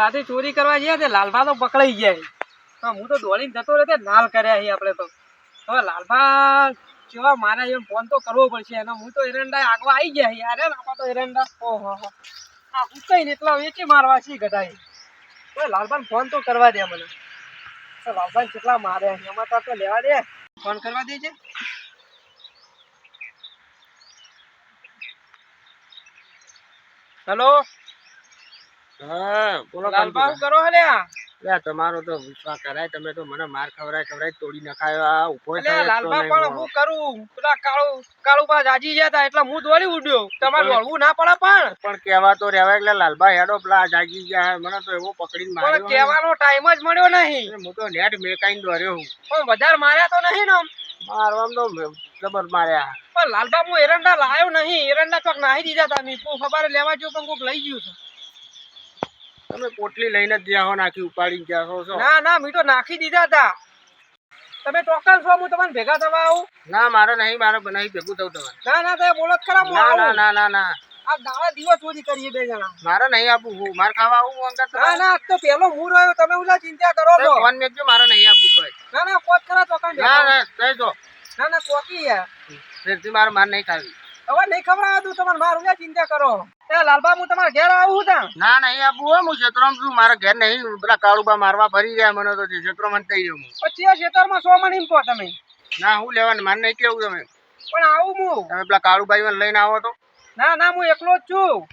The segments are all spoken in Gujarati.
રાતે ચોરી કરવા ગયા લાલભા તો પકડાઈ ગયા હું તો દોડીને જતો રહ્યો નાલ કર્યા આપણે તો. હવે લાલભા જેવા મારે એમ ફોન તો કરવો પડશે. એનો હું તો એરંડા આગવા આવી ગયા યાર આપણા તો એરંડા ઓહો. હા હું કઈ ને એટલા વેચી મારવા છે ગઢાઈ તો લાલભાઈ ફોન તો કરવા દે મને. લાલભાઈ કેટલા મારે છે? એમાં તો તો લેવા દે. ફોન કરવા દે છે હેલો હા બોલો લાલભા કરો હે લ્યા લે, તમારો તો વિશ્વાસ કરાય તમે તો મને માર ખવરાય ખવરાય તોડી નખાયો આ ઊભો એટલે થાય તો નહીં પણ હું કરું? પેલા કાળુ કાળુ પા જાજી ગયા તા એટલે હું દોડી ઉડ્યો. તમારે દોડવું ના પડે પણ. પણ કેવા તો રહેવાય એટલે લાલભાઈ હેડો પેલા જાગી ગયા મને તો એવો પકડીને માર્યો પણ કેવાનો ટાઈમ જ મળ્યો નહીં. હું તો નેટ મેકાઈને દોર્યો હું. પણ વધારે માર્યા તો નહીં ને. મારવામાં તો જબર માર્યા. પણ લાલભા હું એરંડા લાયો નહીં. એરંડા ચોક નાહી દીધા તા. મી કોઈ ખબર લેવા જો પણ કોક લઈ ગયું છે. તમે પોટલી લઈને જ જ્યાં હો નાખી ઉપાડીને ગયા છો છો? ના ના મીઠો નાખી દીધા હતા તમે ચોક્કસ છો હું તમને ભેગા થવા આવું. ના મારે નહીં મારે નહીં ભેગું થવું તમારે. ના ના તમે બોલો જ ખરા ના ના ના ના ના. આ દાડા દિવસ સુધી કરીએ બે જણા. મારે નહીં આપું હું મારે ખાવા આવું અંદર અંગત ના ના તો પેલો હું રહ્યો તમે ઉલા ચિંતા કરો છો. ફોન મેકજો મારે નહીં આપું તો ના ના કોચ ખરા ચોકન ના ના કહી દો ના ના કોકી યાર ફેરથી મારે માર નહીં ખાવી. હવે નહીં ખબર તું તમારે મારું ક્યાં ચિંતા કરો. એ લાલબા હું તમારા ઘેર આવું તા ના નહીં આપવું હો હું ક્ષેત્રમાં છું મારા ઘેર નહીં. પેલા કાળુબા મારવા ફરી ગયા મને તો ક્ષેત્રમાં થઈ ગયો હું. પછી આ સો મણ કહો તમે. ના હું લેવાનું મારે નહીં કેવું તમે. પણ આવું હું. તમે પેલા કાળુભાઈ લઈને આવો તો. ના ના હું એકલો જ છું.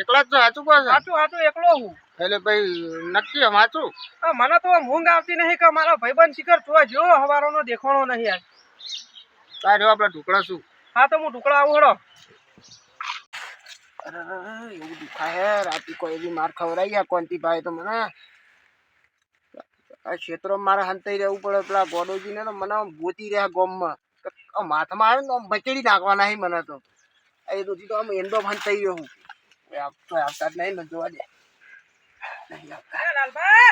એકલા જ છો સાચું કહો સાચું સાચું એકલો હું. એટલે ભાઈ નક્કી સાચું? મને તો ઊંઘ આવતી નહીં કે મારા ભાઈબંધ શિખર જોવા જો હવારોનો દેખાણો નહીં તારે આપડે ટુકડા શું? હા તો હું ટુકડા આવું હળો અરે એવું દુખાય રાતી કોઈ એવી માર ખવડાવી આ કોંતીભાઈ તો મને. આ ક્ષેત્રો મારે હંતાઈ રહેવું પડે પેલા ગોડોજીને તો મને ગોતી રહ્યા ગોમમાં. માથામાં આવે ને તો આમ બચડી નાખવાના હે મને તો. એ તો તો આમ એન્ડો હંતાઈ રહ્યો. હું આવતા જ નહીં ને જોવા દે. નહીં આવતા. એ લાલબા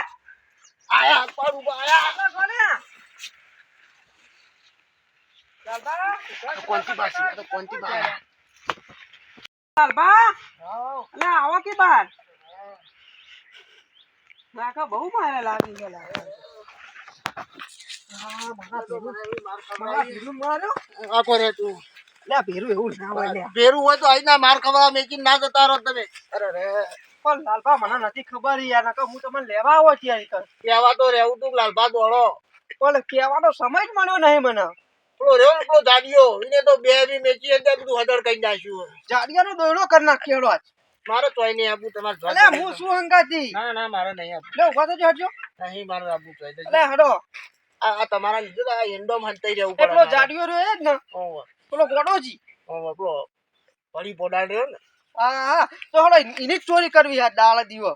આયા પાડું આયા આગળ કોને? લાલબા આ કોંતીભાઈ આ તો કોંતીભાઈ લાલબા અલે આવો કે બાર? નાકા બહુ મારે લાગી ગયેલા. લે, ના લે. ના નથી ખબર યાર હું તમને લેવા આવો છીએ લેવા તો રહેવું તું લાલભા દોડો. પણ કહેવાનો સમય જ મળ્યો નહીં મને. પેલો રહ્યો ને પેલો જાડિયો એને તો બે બી મેચી અંદર બધું હદર કરી નાખ્યું જાડિયાનો દોયડો કરી નાખ્યો આજ. મારે તોય નહીં આપું તમારે અલે હું શું હંગાતી? ના ના મારે નહીં આપવું. લે ઊભા તો હટજો. નહીં મારે આપવું તોય અલે હડો આ આ તમારા લીધે આ એંડોમ હંતાઈ રહેવું એ પેલો જાડિયો રહ્યો એ જ ને. ઓહો, પેલો ગોડોજી. ઓહો, પેલો પડી પોડાડ રહ્યો ને. હા હા. તો હડો એની ચોરી કરવી આ દાળ દીવો.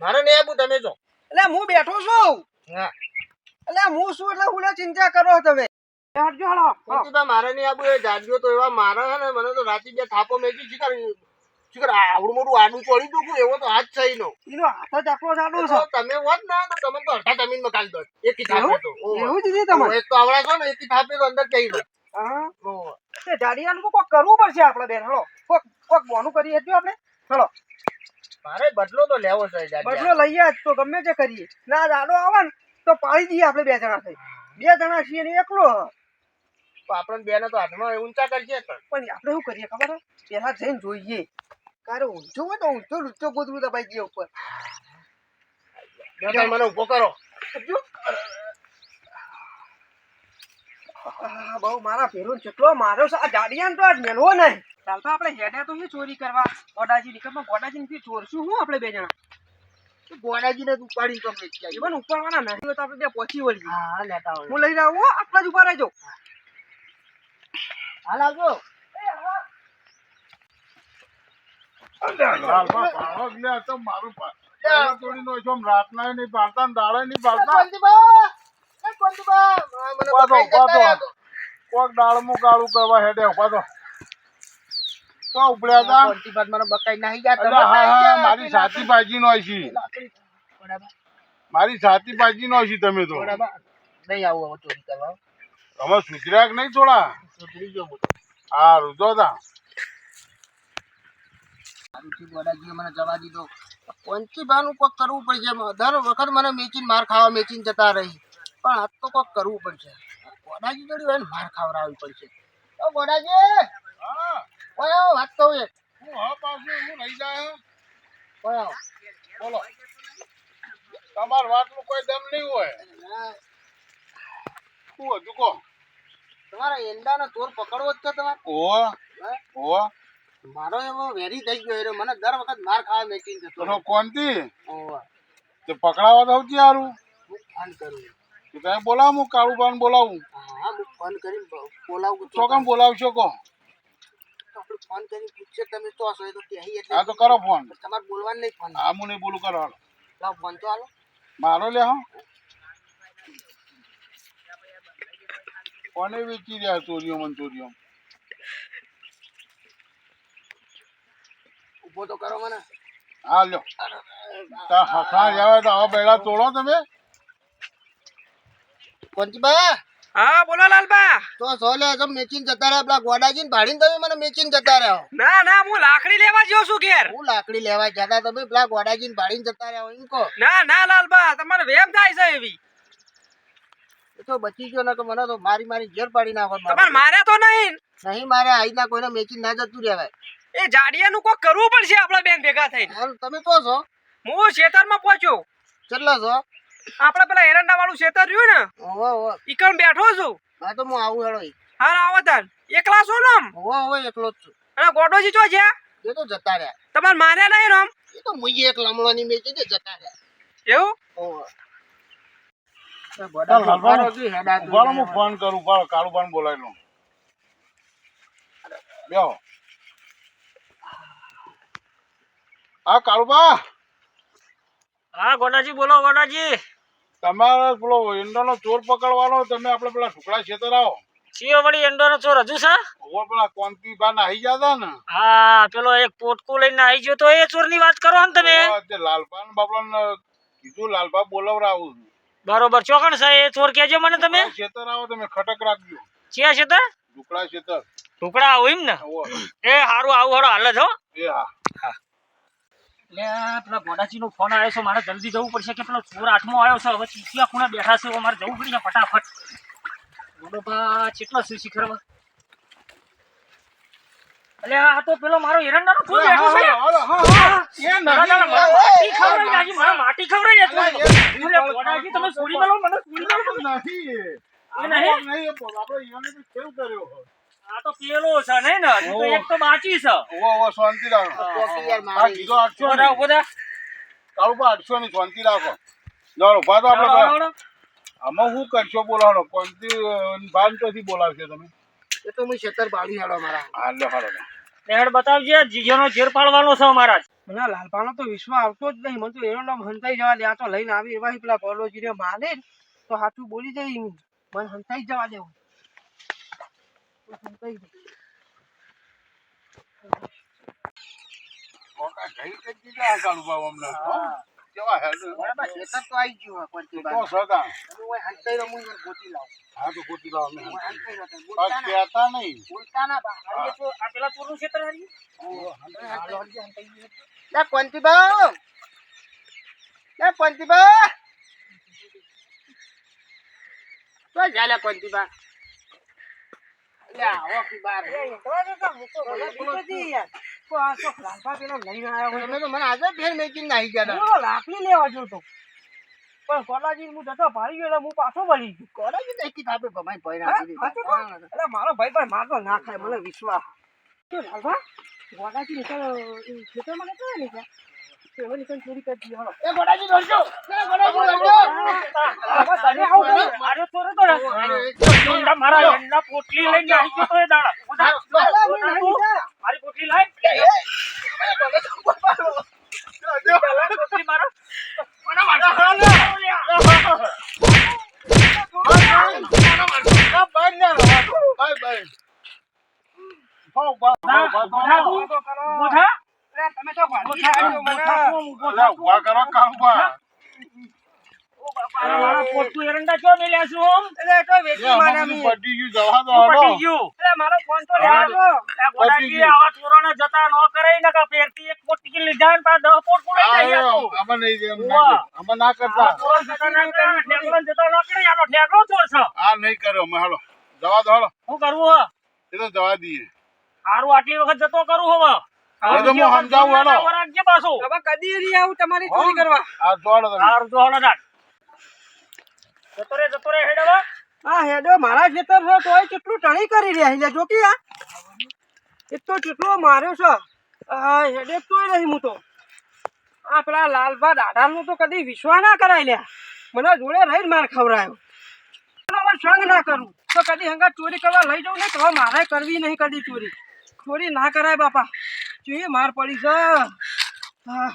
મારે નહીં આપું તમે જો. એટલે હું બેઠો છું. હા. એટલે હું શું એટલે હું ચિંતા કરો તમે. હટજો. મારે નહીં એ તો એવા મારે છે ને મને તો રાતે બે થાપો મેકી શીખર શીખર આવડું મોટું આડું ચોરી દઉં એવો તો હાથ થઈ નો એનો હાથ જ જાડો છે. તમે હોત ને તો તમે તો અડધા જમીનમાં કાઢી દો એક ઈ થાપે તો એવું જ તમે એક તો આવડા છો ને એક ઈ થાપે તો અંદર કહી દો હા. તે જાડિયાનું કોક કરવું પડશે આપણે બેન હળો કોક કોક બોનું કરીએ હટજો આપણે. હળો મારે બદલો તો લેવો છે. બદલો લઈએ જ તો ગમે તે કરીએ. ના દાડો આવે ને તો પાડી દઈએ આપણે બે જણા થઈ. બે જણા છીએ ને એકલો. હ. તો આપણને બેને તો હાથમાં ઊંચા કરશે. પણ આપણે શું કરીએ ખબર પેલા જઈને જોઈએ. કારે ઊંચો હોય તો ઊંચો ઊંચો ગોદવું દબાઈ ગયો ઉપર. મને ઊભો કરો. બહુ મારા ફેરો જેટલો માર્યો છે આ જાડિયાને તો આજ મેલવો નહીં. ચાલ તો આપણે હેડ્યા તો શું ચોરી કરવા. ગોડાજી નિકમમાં ગોડાજી થી ચોરશું હું આપણે બે જણા? ગોડાજીને ને ઉપાડીને તો મેં ઉપરવાના નહીં. તો આપણે ત્યાં પહોંચી વળીએ. હા લેતા હું લઈને હો, આટલા જ ઊભા રહેજો. હાલ આવજો મારું સાચી ભાજી નો છે. મારી સાચી ભાજી નો છે તમે તો. નહીં આવું ચોરી કરવા. હવે સુધર્યા કે નહીં થોડા? સુધરી ગયો હું રૂજો તા. મને જવા દીધો. પંચીબાનું કોક કરવું પડશે? દર વખત મને મેચીને માર ખાવા મેચીને જતા રહી. પણ આજ તો કોક કરવું પડશે. ગોડાજી જોડી હોય ને માર ખાવડાવવી પડશે. ઓ ગોડાજી! હા. ઓય વાત કહું એક. હું હા પાછું હું રહી જાય. ઓય આવો. બોલો. તમાર વાતનું કોઈ દમ નહીં હોય. શું હતું કહો. તમારા એંડાનો ચોર પકડવો જ છે તમારે? હે? ઓહો મારો એવો વેરી થઈ ગયો એટલે મને દર વખત માર ખાવા મેચીને જતો તો કોણથી ઓવે. તે પકડાવા દઉં સારું હું ફોન કરું. તો તમે બોલાવો હું કાળુબાન બોલાવું. હા હું ફોન કરીને બોલાવું તો કેમ બોલાવશો આપણે ફોન કરીને પૂછશે તમે તો હશો તો કહે એટલે. હા તો કરો ફોન. તમારે બોલવાનું નહીં ફોન. હા હું નહીં બોલું કરો હાલો. લાવ ફોન તો હાલો. મારો લે હા. કોને વેચી રહ્યા ચોરીઓ મન ઊભો તો કરો મને. હા લ્યો. તા હસા જાવે તો આવા બેડા તોડો તમે. પંચબા. હા બોલો લાલબા. તો સોલે જમ મેચીને જતા રહ્યા. પેલા ગોડાજી ભાડીને તમે મને મેચીને જતા રહ્યા ના ના હું લાકડી લેવા જ્યો છું ઘેર. હું લાકડી લેવા જતા તમે? પેલા ગોડાજી ભાડીને જતા રહ્યા હોય એમ કહો. ના ના લાલબા તમારે વેમ થાય છે એવી. તો બચી ગયો ને કે મને તો મારી મારી ઘેર પાડી નાખો તમારે મારે તો નહીં. નહીં મારે આઈના કોઈને મેચી ના જતું રહેવાય. એ જાડિયાનું કોઈ કરવું પડશે આપણા બેન ભેગા થઈને. તમે તો છો. હું ખેતરમાં પહોંચ્યો. કેટલા છો? આપણે પેલા એરંડા વાળું શેતર રહ્યું ને ઓહો ઈકણ બેઠો છું. હા તો હું આવું હેડો. હાર આવો તાર. એકલા છો ને આમ? ઓહો ઓહો એકલો જ છું. અને ગોડોજી ચો છે એ તો જતા રહ્યા. તમારે માર્યા નહીં રામ એ તો મુઈએ એક લમણોની મેચી દે જતા રહ્યા. એવું? ઓવો ચાલ, ગોડાજી હાલવાનો. ઊભા રહો જી, હેડાતું ઉભારો હું. ફોન કરું ઉભારો કાળુબાન બોલાવી લઉં. લ્યો હા કાળુબા? હા ગોડાજી બોલો ગોડાજી તમારે પેલો ઈંડાનો ચોર પકડવાનો તમે આપણે પેલા ટુકડા છેતર આવો. સીઓ વળી એંડોનો ચોર હજુ છે? પેલા કોંતી બા નાહી જતા ને. હા પેલો એક પોટકું લઈને આવી ગયો તો એ ચોરની વાત કરો ને તમે. લાલપાન બાપલાને કીધું લાલપા બોલાવરાવું બરોબર. ચોકણ છે એ થોર કેજો મને તમે. ખેતર આવો તમે ખટક રાખજો. છે છે ઢુકડા ખેતર ઢુકડા આવું એમ ને. એ હારું આવું હારો હાલ જ હો. એ હા. એટલે પેલા ગોડાજી નો ફોન આવ્યો છે મારે જલ્દી જવું પડશે કે પેલો ચોર આઠમો આવ્યો છે હવે ચીચિયા ખૂણા બેઠા છે મારે જવું પડશે ફટાફટ. ગોડોબા કેટલો છે શિખરમાં? એટલે આ તો પેલો મારો એરંડાનો બેઠો છે. એ માટી નાખી. એટલે તમે મેલો, મને મેલો. એ. એ નહીં? નહીં, એ ઈયોને બી ખેલ કર્યો આ તો પેલો છે નહીં ને હજુ તો એક તો બાકી છે ઓવો, ઓવો, શાંતિ રાખો. કોફી યાર મારી. કીધો આઠસો ઊભો થા, ની. ઊભો આઠસો ની શાંતિ રાખો જાઓ ઊભા તો આપણે. આમાં શું કરશો બોલાવો કોણથી બાન ક્યાંથી બોલાવશો તમે એ તો હું છેતર બાળી હાડો મારા હાલો હાલો નેહડ બતાવજે જીજોનો ઝેર પાડવાનો છે અમારા મને લાલપાનો તો વિશ્વ આવતો જ નહીં મને તો એરંડો હંતાઈ જવા દે આ તો લઈને આવી એવા પેલા કોલોજી ને મારે તો સાચું બોલી જાય. મને હંતાઈ જવા દેવું હંતાઈ જાય. કોકા જઈ કે દીધા કાળુબા અમને હો? કેવા હેડ બરાબર છેતર તો આવી ગયું હોય તો સગા તમે ઓય હંતાઈ હું ગોતી લાવું. હા તો ગોતી લાવો અમને ઓય હંતાઈ રહો, તમે આ બોલતા ના. કહેતા નહીં. બોલતા ના બા. આ તો આ પેલા ચોરનું ક્ષેત્ર હારી લે કોંતીબા લે કોંતીબા તો ચાલે કોંતીબા લે આવો કી બાર. તો આ તો લાલપા પેલો લઈને આવ્યો હોય. તમે તો મને આજે ફેર મેચિંગ નાહી ગયા તા. લાકડી લેવા જોતો પણ કોલાજી હું જતો ભારી ગયો હું પાછો વળી ગયો. કોલેજે તો એકી થાપે ભમાઈ ભોય નાખી દીધા. સાચું કહું? હા. એટલે મારો ભાઈ ભાઈ મારતો ના ખાય મને વિશ્વાસ. તો લાલભા? ગોડાજી નીકળ ખેતરમાં નીકળે ને ત્યાં? નીકળ ચોરી કરી દીધી. એ ગોડાજી દોડજો. એ ગોડાજી દોડજો. હવે તને આવું કર્યું? મારો ચોર હતો મારા પોટલી લઈને આવી ગયો તો એ દાડા. મારી પોટલી લાય પોટલી મારો તમે તો કરો અરે મારા પોતું એરંડા ચો મેલ્યા છું ઓમ. એટલે તો વેચી આમાં માર્યા બધું ગયું જવા દો શું ગયું? એટલે મારો ફોન તો હા. લેવાનો. આ ગોડાજી આવા ચોરોને જતા ન કરાય ને કે પેરથી એક પોટ ટિકિટ લીધા ને પાછા દહ પોટ પુરાઈ જાય તો. આમાં નહીં જાય, એમ ના ઉવ્વા. જાય. આમાં ના કરતા આ જતા ના કરે, આ ઠેકડો ન કરે, આનો ઠેકડો ચોર છે. આ નહીં કર્યો અમે હાલો જવા દો હાલો શું કરવું હે? એ તો જવા દઈએ હારું આટલી વખત જતો કરું હવે એ હું સમજાવું હેડો. રાખજે પાછું હવે કદી નહીં આવું તમારી ચોરી કરવા આ જોડો તમે હારું તો રાખ. જતો રે જતો રે, હેડ. આ હેડો, મારા ખેતર છે, તોય કેટલું ટણી કરી રહ્યા છે. જોકી આ તો કેટલો માર્યો છે. આ હેડે તોય નહીં હું તો આ પેલા લાલભા દાદાનું તો કદી વિશ્વાસ ના કરાય લ્યા. મને જોડે રહીને માર હવે સંગ ના કરું. તો કદી હંગા ચોરી કરવા લઈ જાઉં ને તો મારે કરવી નહીં કદી ચોરી. ચોરી ના કરાય, બાપા. જોઈએ, માર પડી છે. હા.